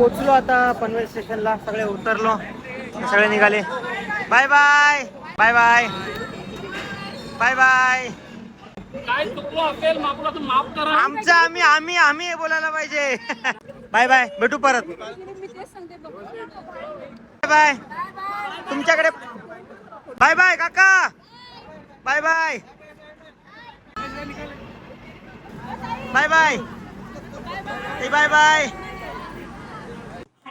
पोचलो आता पनवेल स्टेशनला. सगळे उतरलो. सगळे निघाले. Bye bye bye bye bye bye काय चुकलो असेल माफ करा. आमचं आम्ही आम्ही आम्ही बोलायला पाहिजे. बाय बाय भेटू परत. बाय बाय तुमच्याकडे बाय बाय काका. Bye bye bye bye bye bye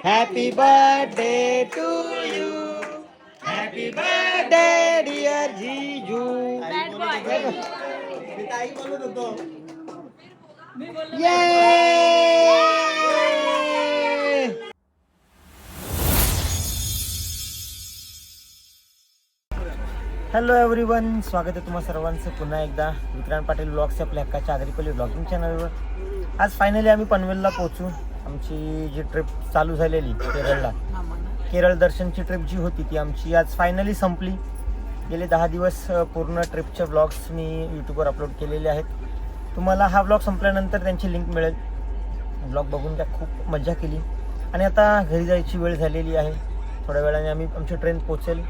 happy birthday to you happy birthday dear जीजू ये हॅलो एव्हरीवन स्वागत आहे तुम्हा सर्वांचं पुन्हा एकदा. विक्रांत पाटील ब्लॉग्स आपल्या हक्काच्या आगरीपल्ली ब्लॉगिंग चॅनलवर आज फायनली आम्ही पनवेलला पोहोचू. आमची जी ट्रिप चालू झालेली केरळला केरळ दर्शनची ट्रिप जी होती ती आमची आज फायनली संपली गेले दहा दिवस पूर्ण ट्रिपचे ब्लॉग्स मी यूट्यूबवर अपलोड केलेले आहेत तुम्हाला हा ब्लॉग संपल्यानंतर त्यांची लिंक मिळेल ब्लॉग बघून त्या खूप मजा केली आणि आता घरी जायची वेळ झालेली आहे थोड्या वेळाने आम्ही आमची ट्रेन पोचेल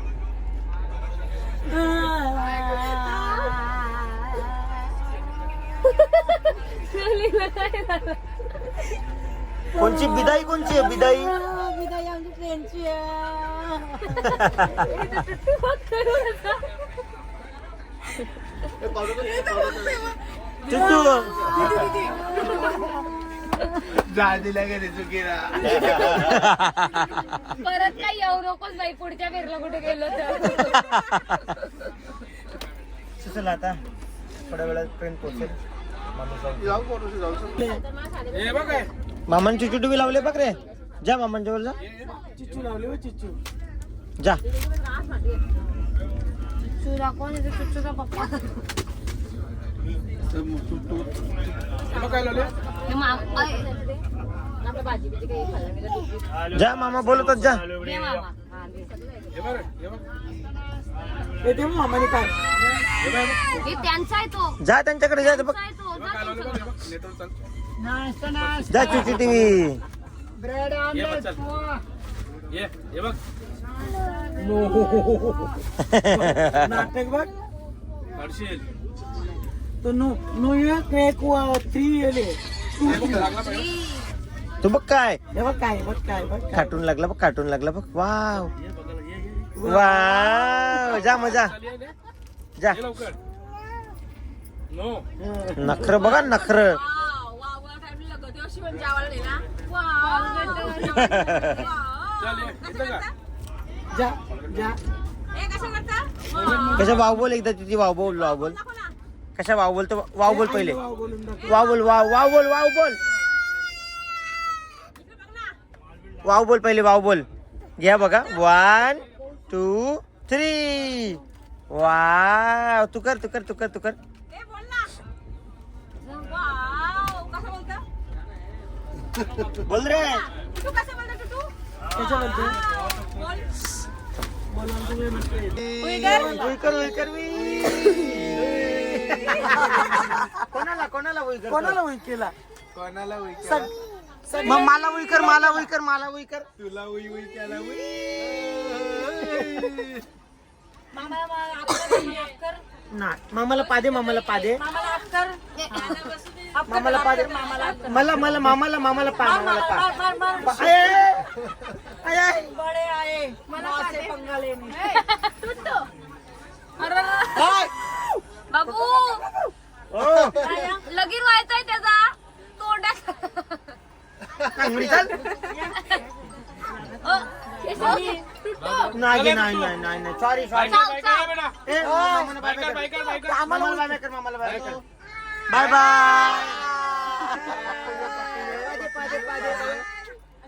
कोणची? बिदाई कोणची आहे? बिदाई? चुटू परत काय येऊ नकोच बाई पुढच्या फेरला कुठे गेलो तर. चला आता थोड्या वेळात ट्रेन पोचेल. माणूस जाऊ. हे बघ मामांची चिचू बी लावले बघ रे जा मामांच्या वर जा. चिच्चू लावले हो चिच्चू. जा. चुरा कोण येतो? चुच्चूचा पप्पा. बघ काय लावले? हे माम- अय. आपल्या भाजी बिजी काही खाल्लं नाही का दुसरी? जा मामा बोलतच जा. मामा. हा, दे. हे हे हे त्यांचा आहे तो. जा त्यांच्याकडे जा. बघ त्यांचा आहे तो. जा काय लावले त्यांच्याकडे. जा चिची टीव्ही चल. ये हे बघ. नाटक बघ. तो नो नो एक एक व- थ्री येले बघ तू काय? हे बघ काय बघ काय बघ काय. कार्टून लागला बघ कार्टून लागला बघ. वाव. ये बघायला ये ये. वाव. जा मजा. जा. ये लवकर. नो. नखर बघा नखर. कशा वाव बोल एकदा तुझी वाव बोल वाव बोल. कशा वाव बोल तर वाव बोल पहिले. वाव बोल वाव वाव बोल वाव बोल. वाव बोल पहिले वाव बोल. घ्या बघा. वन टू थ्री वाव तू कर तू कर तू कर तू कर हे बोल ना. वाव, कसं बोलता? बोल रे. टुटू कसं बोलता, वी. कोणाला कोणाला उईकर कोणाला होईल केला कोणाला सग- मग मला उईकर मला उईकर मला उईकर. तुला उई उई त्याला उई. मामाला मा- आपल्याला माफ कर. नाही मामाला पादे मामाला पादे. मामाला माफ कर. मामाला. मला मला मामाला मामाला पा मार, मामाला मार, पा मार, मार, मार. आय, आय, आय, आय. बडे आहे. मला मासे पादे. पंगाले टुटू. अरे, आय. बाबू. ओ, लगीन व्हायचंय त्याचा. तोंडात. नाही नाही नाही नाही नाही. सॉरी सॉरी मामाला बाय बाय बाय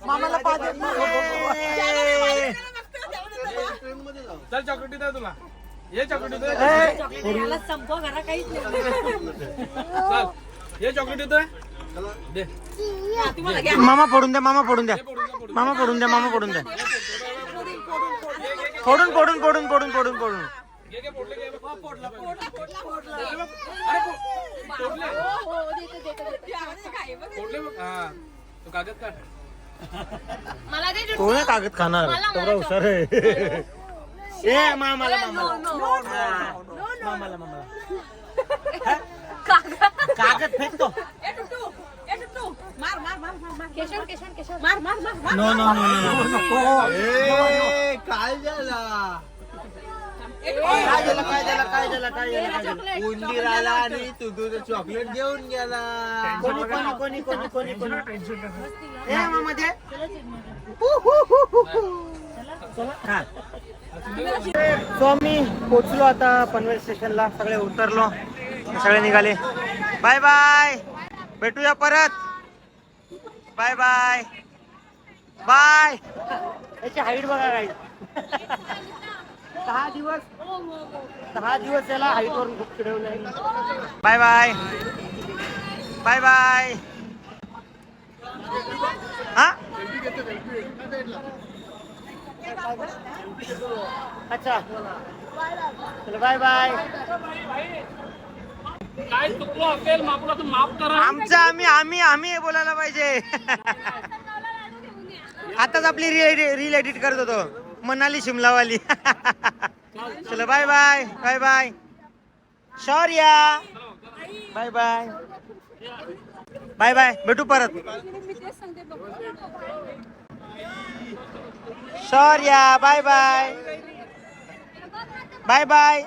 मामाला ए, चल चॉकलेट दे तुला. ये चॉकलेट दे. ए, चल. ये चॉकलेट दे. मामा फोडून द्या मामा फोडून द्या. मामा फोडून द्या मामा फोडून द्या. फोडून फोडून फोडून फोडून फोडून फोडून. हो, देते, देते, देते. फोडले बघ. हा. तो कागद काढ. मला दे तो नाही कागद खाणार? मला- तो बरा मला हुशार आहे ए मामाला नो, मामाला नो. हा. मामाला मामाला. कागद. फेकतो. ए, टुटू. ए, टुटू. मार, मार, मार, मार, मार. केशव, केशव, केशव. मार, मार, मार, मार. नो नो नो काय झाला ए, काय झालं? काय झालं काय झालं काय झालं काय झालं चॉकलेट, उंदीर आला आणि तू तुझं चॉकलेट घेऊन गेला. कोणी कोणी कोणी कोणी कोणी कोणी? ए मामा दे. हा. सो आम्ही पोचलो आता पनवेल स्टेशनला. सगळे उतरलो. सगळे निघाले. Bye bye. भेटूया परत. Bye bye. बाय. याची हाईट बघा काय दहा दिवस दहा दिवस याला हाईट वरून खूप चिडवलंय बाय बाय बाय बाय हा? अच्छा. चलो बाय बाय काय चुकलो असेल मापुला तू माफ करा. आमचं आम्ही आम्ही आम्ही हे बोलायला पाहिजे. आताच आपली रील एडिट करत होतो. मनाली शिमलावाली. चलो bye bye bye bye Shaurya. Bye bye bye bye भेटू परत. Shaurya bye bye bye bye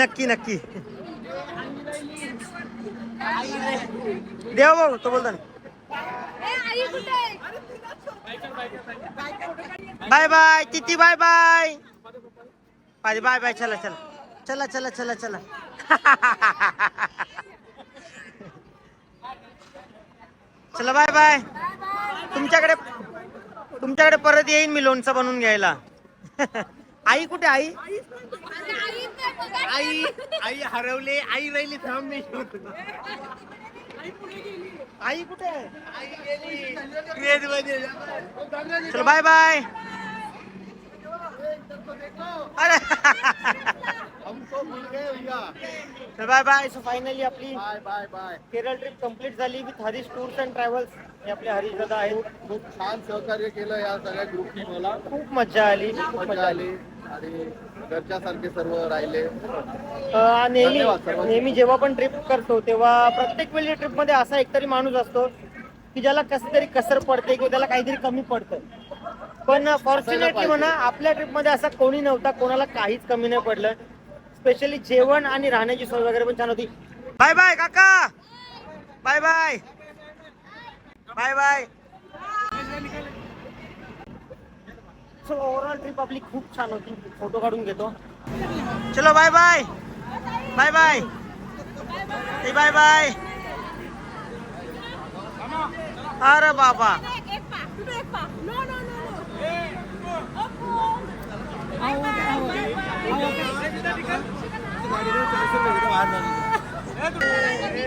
नक्की नक्की. देव भाऊ तो बोलतो ना. बाय बाय तिती बाय बाय. पाजी बाय बाय चला चला. चला चला चला चला. चला बाय बाय. तुमच्याकडे तुमच्याकडे परत येईन मी लोणचं बनवून घ्यायला. आई कुठे आई? अरे. आई आई हरवले आई राहिली थांब मी आई कुठे चलो बाय बाय अरे. हमको मिल गए भैया. चल बाय बाय सो फायनली आपली bye bye bye Kerala trip complete झाली with Harish tours and travels हे आपले हरीश दादा आहेत. खूप छान सहकार्य केलं या सगळ्या ग्रुपनी मला. खूप मज़ा आली खूप मज़ा आली. आणि घरच्यासारखे सर्व राहिले. अं, नेहमी धन्यवाद सर्वांचे. नेहमी जेव्हा पण ट्रिप करतो तेव्हा प्रत्येक वेळी ट्रिपमध्ये असा एकतरी माणूस असतो की ज्याला कसं तरी कसर पडते किंवा त्याला काहीतरी कमी पडतं. पण फॉर्च्युनेटली पाहिजे. म्हणा आपल्या ट्रिपमध्ये असा कोणी नव्हता कोणाला काहीच कमी नाही पडलं. स्पेशली जेवण आणि राहण्याची सोय वगैरे पण छान होती. बाय बाय काका! Bye bye! Bye bye! So overall trip आपली खूप छान होती फोटो काढून घेतो चलो बाय बाय बाय बाय ए बाय बाय अरे बाबा एक, एक पा. कुठे एक पा? No, no, no, no.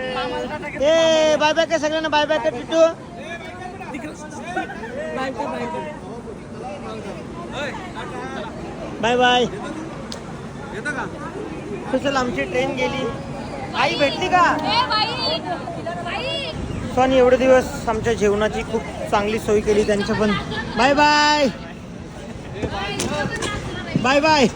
ए बाय बाय काय सगळ्यांना बाय बाय काय टिटू बाय बाय चल आमची ट्रेन गेली. आई भेटली का? आणि एवढे दिवस आमच्या जेवणाची खूप चांगली सोय केली त्यांच्या पण. Bye bye. Bye bye.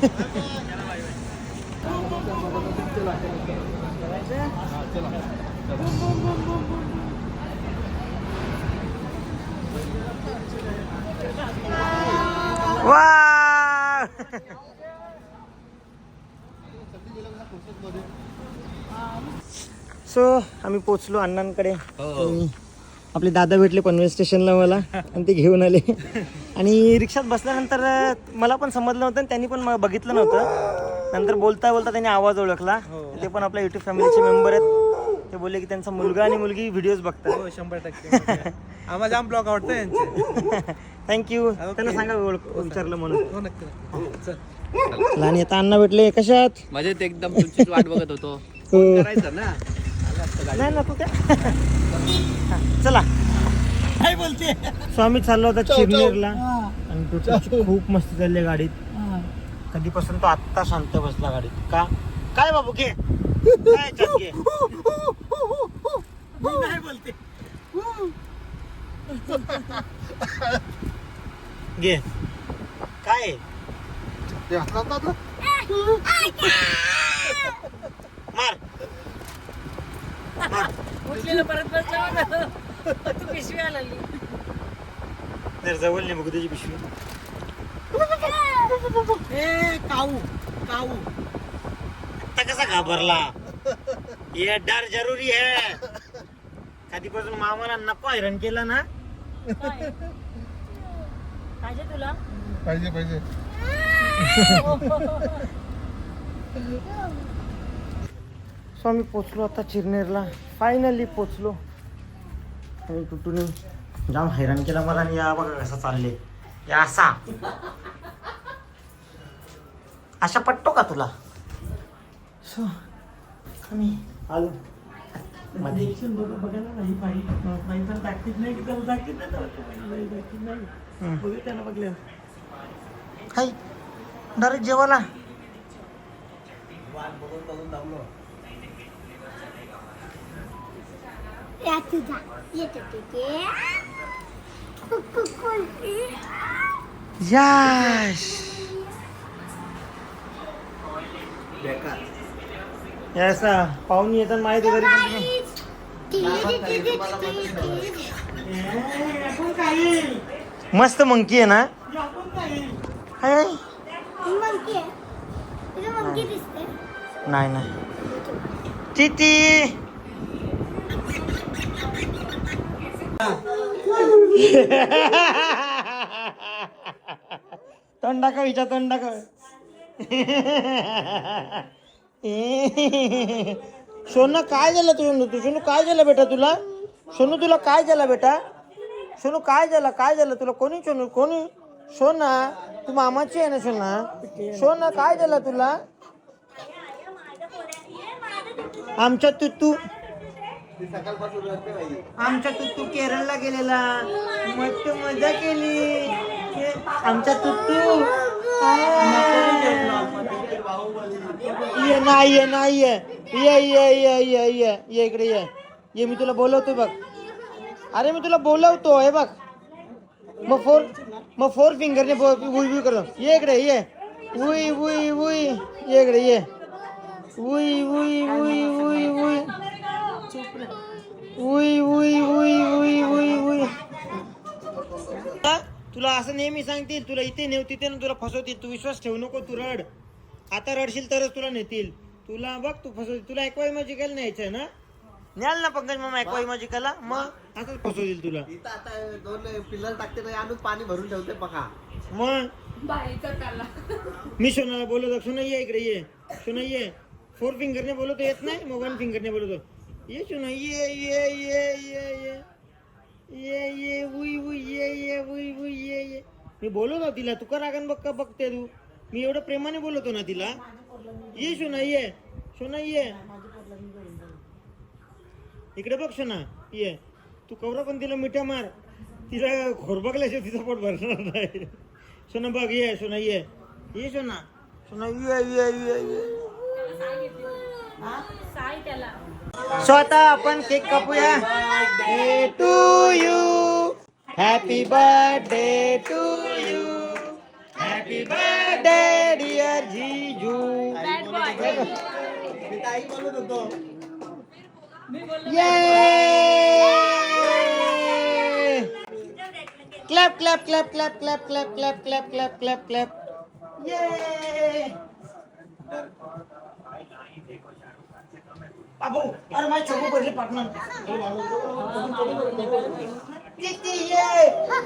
वा! सो आम्ही पोचलो अण्णांकडे. आणि आपले दादा भेटले पनवेल स्टेशनला मला आणि ते घेऊन आले. आणि रिक्षात बसल्यानंतर मला पण समजलं नव्हतं आणि त्यांनी पण बघितलं नव्हतं. नंतर बोलता बोलता त्यांनी आवाज ओळखला. ते पण आपल्या युट्यूब फॅमिलीचे मेंबर आहेत. ते बोलले की त्यांचा मुलगा आणि मुलगी व्हिडिओ बघतात. शंभर टक्के. आम्हाला जाम ब्लॉग आवडतो यांचे. थँक्यू त्यांना सांगा ओळख विचारलं म्हणून. हो नक्की चला, आणि आता अण्णा भेटले. कशात? मजेत एकदम तुमचीच वाट बघत होतो. हो. करायचं ना. नाही ना तू त्या हा, चला. काय बोलते? स्वामी चाललो होता चिरनेरला आणि तो त्याची खूप मस्ती चालली आहे गाडीत. कधीपासून तो आत्ता शांत बसला गाडीत. का? काय बाबू घे. काय याच्यात घे? मी नाही बोलते. घे. काय? मार. मार. उठलेलं परत बसलं तू पिशवी आली जर जवळ नाही बघू त्याची पिशवी. ए काऊ काऊ. कसा घाबरला? ये डर जरुरी है. कधीपासून मामाला नको हैराण केलं ना? पाहिजे तुला? पाहिजे पाहिजे. सो आम्ही पोचलो आता चिरनेरला. फायनली पोचलो. आणि कुठून जाम हैराण केला मला आणि या बघा कसा चालले या असा. अशा पटतो का तुला? सो आम्ही आलो मध्ये बघायला नाही पाहिजे नाही तर दाखवीत नाही की त्याला दाखवीत नाही त्याला नाही दाखवीत नाही बघू त्याला बघल्या हाय डायरेक्ट जेवायला या तुझा येतो तिथे यश यास ना पाहून येतात माहिती तरी पण मस्त मंकी आहे ना? नाही नाही. चिती तोंडा दाखव तोंडा कवी सोनं काय झालं तुझं तू सोनू काय झालं बेटा तुला? सोनू तुला काय झालं बेटा? सोनू काय झालं? काय झालं तुला? कोणी सोनू? कोणी? सोना तू मामाची आहे ना सोना? सोना काय झालं तुला? आमच्या तुत्तू केरळला गेलेला. मस्त मज़ा केली. तुत्तू ये नाही ये नाही ये. ये ये ये ये ये. इकडे ये. ये मी तुला बोलवतो बघ. अरे मी तुला बोलवतो हे बघ. मग फोर मग फोर फिंगरने वुई वुई करतो. ये इकडे, ये. वुई वुई वुई ये इकडे, ये. वुई वुई वुई वुई वुई उई उई उई उई उई उई. तुला असं नेहमी सांगतील तुला इथे नेव तिथे ना तुला फसवतील. तू विश्वास ठेवू नको तू रड. आता रडशील तरच तुला नेतील. तुला बघ तू फसवतील तुला एकवाई मॅजिकल न्यायचंय ना? न्याल ना पंकज मामा एकवाई मॅजिकला मग असंच फसवतील तुला. इथं आता दोन पिल्लर टाकते ना आणून पाणी भरून ठेवते बघा मग? मी सोनाला बोलवतो सोना ये इकडे ये. सोना ये. फोर फिंगरने बोलवतो येत नाही? मग वन फिंगरने बोलवतो. ये सोना ये ये ये ये ये ये ये उई उई ये ये उई उई ये ये मी बोलवतो तिला तू का रागन बघ का बघते तू मी एवढं प्रेमाने बोलवतो ना तिला ये सुना ये सुना ये इकडे बघ सुना ये तू कवरा पण तिला मिठ्या मार तिला खोरबगल्याशिवाय तिचा पोट भरणार नाही सुना बघ ये सुना ये ये सुना सुना ये ये ये ये साई त्याला स्वतः आपण cake कापूया. To you happy birthday to you happy birthday dear जीजू ये clap clap clap clap clap clap clap clap clap clap clap ये बाबू अरे माझी चपू पडली पाटणार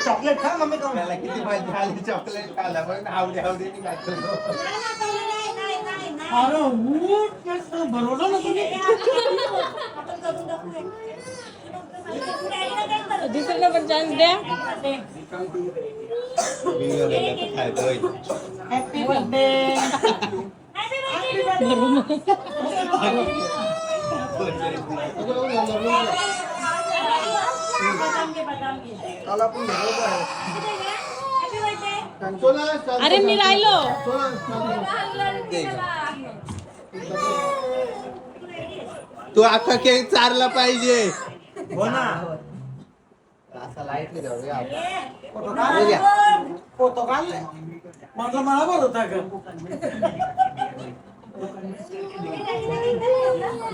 चॉकलेट खा मम्मी खाऊन मला किती पाहिजे आली चॉकलेट खाला पण आवडी आवडी मी खातो अरे ऊट बरोबर ना तुम्ही आपण करून टाकूया दुसऱ्यांना पण चान्स द्या हॅपी बर्थडे अरे मी राहिलो. तू अख्खा केक चारला पाहिजे. हो ना. असा लाइट नाही फोटो काढ. फोटो काढले मला बरं होता का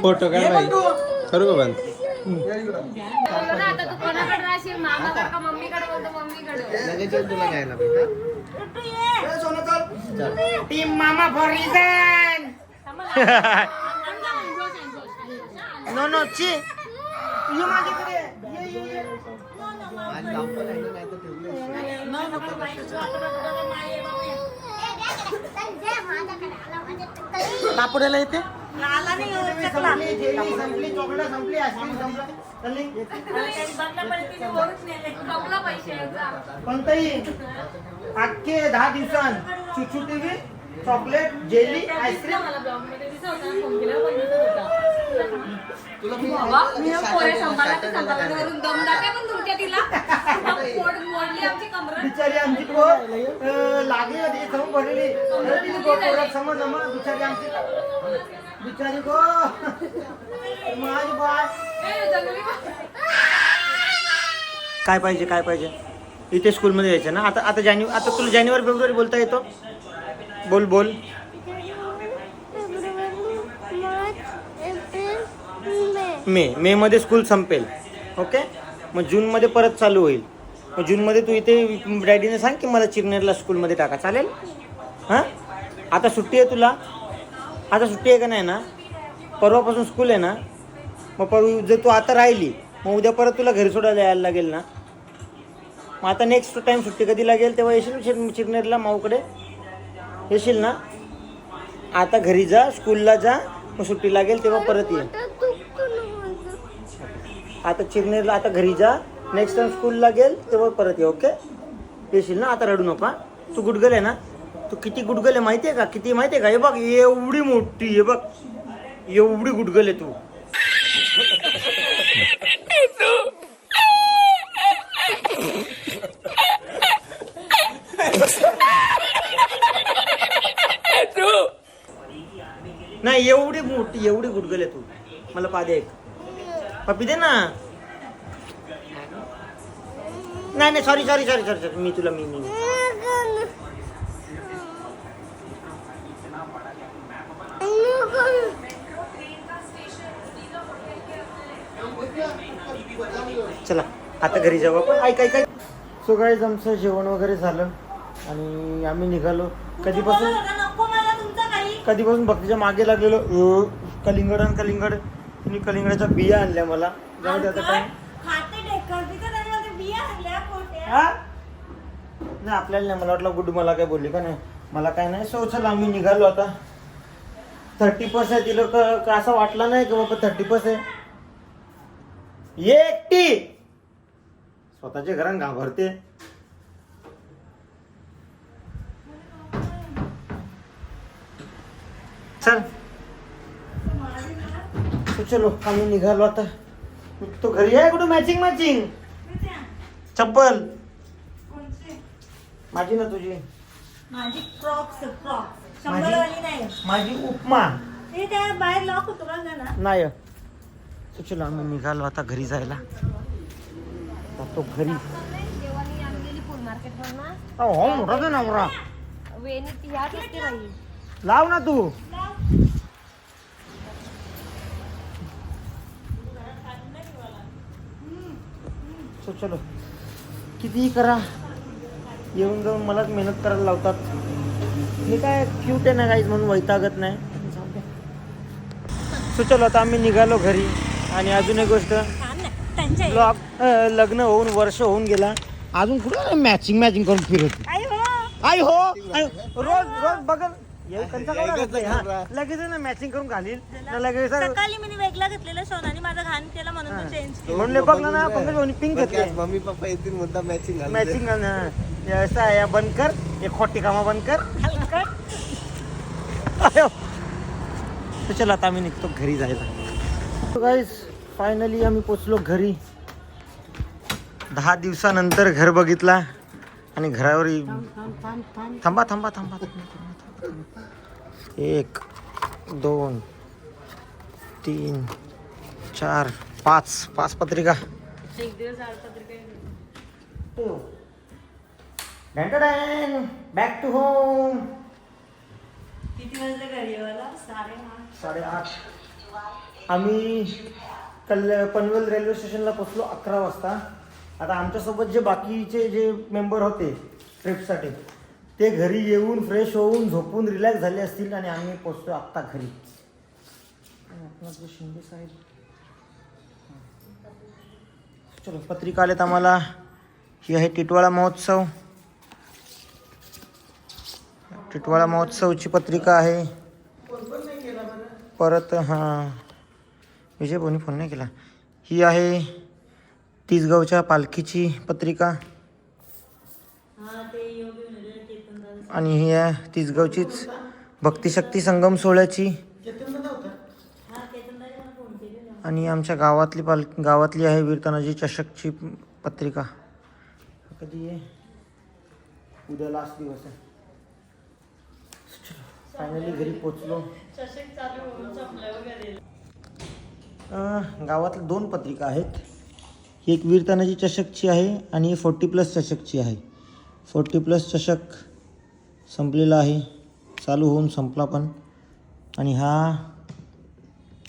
फोटो काढ बाई. करू का बंद? आता तू कोणाकडे राहशील मामाकडे का मम्मीकडे बोलतो मम्मीकडे लगेच येऊन तुला घ्यायला बेटा टीम मामा फॉर रिझन नो नो ची ये माझ्याकडे नाही तर ठेवलं कापडाला येते? संपली चॉकलेट संपली आईस्क्रीम अख्खे दहा दिवसांत चुचू TV chocolate jelly ice cream. मला ब्लॉगमध्ये दिसत होता फोन केल्यावर पण दिसत होता बाबा मी हे पोहे सांभाळा ते सांभाळा वरून दम दाटे पण तुमच्या तिला. पोट मोडली आमची कमर. बिचारी आमची को अं, लागली होती समोर भरलेली तर तिने को पोरात समोर समोर. बिचारी आमची बिचारी को माझी बाय काय पाहिजे काय पाहिजे? इथे स्कूलमध्ये यायचं ना? आता आता जानेवारी आता तुला जानेवारी फेब्रुवारी बोलता येतो? बोल बोल. मे. मे मध्ये स्कूल संपेल. ओके मग जूनमध्ये परत चालू होईल. मग जूनमध्ये तू इथे डॅडीने सांग की मला चिरनेरला स्कूलमध्ये टाका. चालेल? हां? आता सुट्टी आहे तुला? आता सुट्टी आहे का नाही ना? परवापासून स्कूल आहे ना? मग परवा जर तू आता राहिली मग उद्या परत तुला घरी सोडायला यायला लागेल ना? मग आता नेक्स्ट टाईम सुट्टी कधी लागेल तेव्हा येशील चिर चिरनेरला माऊकडे? येशील ना? आता घरी जा स्कूलला जा मग सुट्टी लागेल तेव्हा परत ये. आता चिरनेरला आता घरी जा. नेक्स्ट टाइम स्कूल लागेल तेव्हा परत ये ओके येशील ना? आता रडू नका. तू गुडगल आहे ना? तू किती गुडगल आहे माहिती आहे का? किती माहिती आहे का? हे बघ एवढी मोठी हे बघ. एवढी गुडगल आहे तू. नाही एवढी मोठी एवढी गुडगल आहे तू. मला पादे एक. पप्पी दे ना. नाही नाही sorry sorry sorry sorry sorry मी तुला मी मी चला आता घरी जाऊ आपण. ऐक ऐक सो गाईज आमचं जेवण वगैरे झालं आणि आम्ही निघालो. कधीपासून? कधीपासून भक्तीच्या मागे लागलेलो? कलिंगड आणि कलिंगड. तिने कलिंगडाच्या बिया आणल्या मला. जाऊ दे आता काय. हा? नाही आपल्याला नाही मला वाटलं गुड मला काय बोलली का नाही. मला काय नाही सो चल आम्ही निघालो आता. थर्टी पस आहे तिला क- असं वाटलं नाही की बाबा थर्टी पस आहे एकटी! स्वतःच्या घरात घाबरते. चल. तो चलो आम्ही निघालो आता. तो घरी आहे कुठं? मॅचिंग मॅचिंग चप्पल. माझी ना तुझी. माझी क्रॉक्स क्रॉक्स? शंभर वाली नाही. माझी उपमा. ते त्या बाहेर लॉक होतो का ना नाही. तो चलो आम्ही निघालो आता घरी जायला. तो घरी. फुल ना हो मोठा तो नवरा वेणी ती ह्याच असते बाई. लाव ना तू. सो चलो. कितीही करा. येऊन जाऊन मलाच मेहनत करायला लावतात. मी काय क्यूट आहे ना काहीच म्हणून वैतागत नाही. सो चलो आता आम्ही निघालो घरी. आणि अजून एक गोष्ट. लग्न होऊन वर्ष होऊन गेला. अजून कुठं मॅचिंग मॅचिंग करून फिरत? आई हो. आई हो आई, रोज रोज बघल लगेच ना मॅचिंग करून घालील. लगेच सकाळी मी वेगळा घेतलेला सोनानी माझा घाण केला म्हणून चेंज म्हणले बघ ना पंकज पिंक आज घेतले मम्मी पप्पा येतील मुद्दा मॅचिंग मॅचिंग ऐसा आहे बंद कर. ये खोटी कामा बंद कर. तर चला आता आम्ही निघतो घरी जायला. गाईज फायनली आम्ही पोचलो घरी. दहा दिवसानंतर घर बघितला. आणि घरावर थांबा. थांबा थांबा थांबा. एक दोन तीन चार पाच. पाच पत्रिका. बॅक टू होम किती वाजले घरी साडेआठ. आम्ही कल पनवेल रेल्वे स्टेशनला पोचलो अकरा वाजता. आता आमच्यासोबत जे बाकीचे जे मेंबर होते ट्रिपसाठी ते घरी येऊन फ्रेश होऊन झोपून रिलॅक्स झाले असतील आणि आम्ही पोचतो आत्ता घरी. शिंदे साहेब चलो पत्रिका आलेत आम्हाला. ही आहे टिटवाळा महोत्सव. टिटवाळा महोत्सवची पत्रिका आहे. परत हां. विजय भाऊनी फोन नाही केला. ही आहे तिसगावच्या पालखीची पत्रिका हा ते योगी म्हणजे चेतन दादा आणि ही आहे तिसगावचीच भक्तिशक्ती संगम सोहळ्याची. आणि आमच्या गावातली पाल गावातली आहे वीरतानाजी चषकची पत्रिका. कधी आहे उद्या लास्ट दिवस आहे. फायनली घरी पोचलो. गावातल्या दोन पत्रिका आहेत. ही एक वीरतानाची चषकची आहे आणि फोर्टी प्लस चषकची आहे. फोर्टी प्लस चषक संपलेला आहे. चालू होऊन संपला पण. आणि हा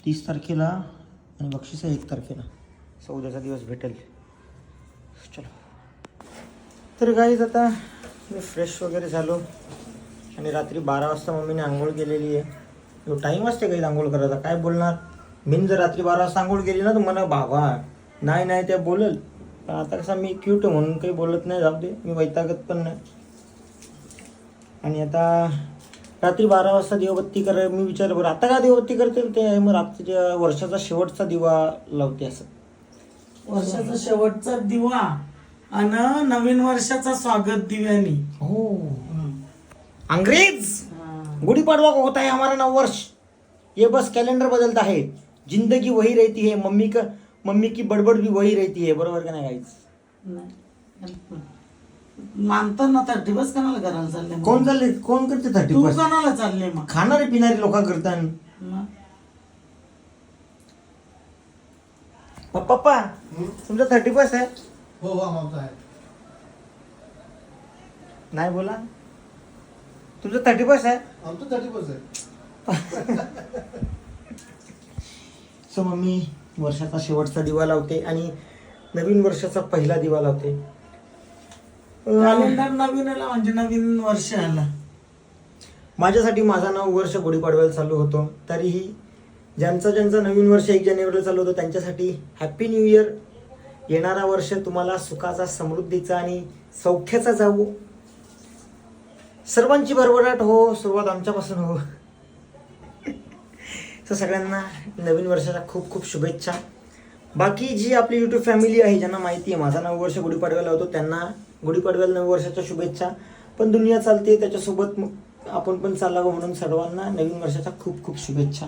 तीस तारखेला आणि बक्षीस आहे एक तारखेला. चौदाचा दिवस भेटेल. चलो. तर गाईज आता मी फ्रेश वगैरे झालो. आणि रात्री बारा वाजता मम्मीने आंघोळ केलेली आहे. टाईम असते काही आंघोळ करायचा. काय बोलणार? मी जर रात्री बारा वाजता आंघोळ केली ना तर मला बाबा नाही नाही त्या बोलल. पण आता कसं मी क्यूट म्हणून काही बोलत नाही. जाऊ दे. मी वैतागत पण नाही. आणि आता रात्री बारा वाजता दिवाबत्ती कर मी विचार बरं आता का दिवाबत्ती करते? ते आहे मग रात्रीच्या वर्षाचा शेवटचा दिवा लावते असं. वर्षाचा शेवटचा दिवा आणि नवीन वर्षाचा स्वागत दिव्यानी. हो. अंग्रेज! गुड़ीपाड़वा को होता है हमारा नव वर्ष. ये बस कैलेंडर बदलता है. जिंदगी वही रहती है. मम्मी का मम्मी की बडबड भी वही रहती है. बरोबर का नाही गाईज मानतात ना थर्टी बस कोणाला करायला चालले मग? कोण चालले? कोण करते थर्टी तू फर्स्ट कोणाला चालले मग? खाणारे पिणारे लोक करतात. मग? पप्पा तुमचा थर्टी फर्स्ट आहे? हो हो आमचा आहे. नाही बोला. तुमचं थर्टी फर्स्ट आहे? आमचं थर्टी पर्सेंट सो मम्मी वर्षाचा शेवटचा दिवा लावते आणि नवीन वर्षाचा पहिला दिवा लावते. कॅलेंडर नवीन आला म्हणजे नवीन वर्ष आला? माझ्यासाठी माझा नऊ वर्ष गुढीपाडव्याला चालू होतो. तरीही ज्यांचं ज्यांचं नवीन वर्ष एक जानेवारीला चालू होतं त्यांच्यासाठी हॅप्पी न्यू इयर येणारा वर्ष तुम्हाला सुखाचा समृद्धीचा आणि सौख्याचा जाऊ. सर्वांची भरभराट हो सुरुवात आमच्यापासून हो. तर सगळ्यांना नवीन वर्षाच्या खूप खूप शुभेच्छा. बाकी जी आपली यूट्यूब फॅमिली आहे ज्यांना माहिती आहे माझा नऊ वर्ष गुढीपाडव्याला होतो त्यांना गुढीपाडव्याला नऊ वर्षाच्या शुभेच्छा. पण दुनिया चालते त्याच्यासोबत मग आपण पण चालावं म्हणून सर्वांना नवीन वर्षाच्या खूप खूप शुभेच्छा.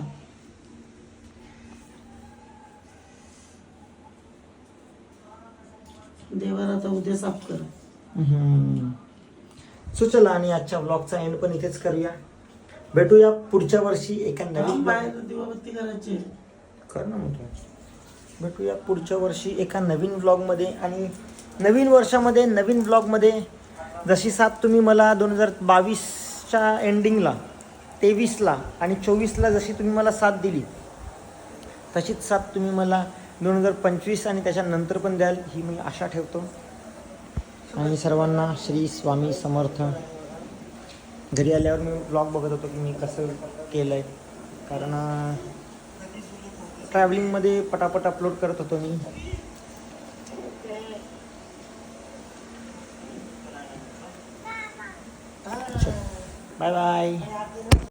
देवाला आता उद्या साफ कर. सो चला आणि आजच्या ब्लॉगचा एंड पण इथेच करूया. भेटूया पुढच्या वर्षी एका नवीन बाहेर दिवाबत्ती करायची कर ना मग तू. भेटूया पुढच्या वर्षी एका नवीन ब्लॉगमध्ये आणि नवीन वर्षामध्ये नवीन ब्लॉगमध्ये जशी साथ तुम्ही मला दोन हजार बावीसच्या एंडिंगला तेवीसला आणि चोवीसला जशी तुम्ही मला साथ दिली तशीच साथ तुम्ही मला दोन हजार पंचवीस आणि त्याच्यानंतर पण द्याल ही मी आशा ठेवतो. आणि सर्वांना श्री स्वामी समर्थ. घरी आल्यावर मी ब्लॉग बघत होतो की मी कसं केलं आहे कारण ट्रॅव्हलिंगमध्ये पटापट अपलोड करत होतो मी. Bye-bye.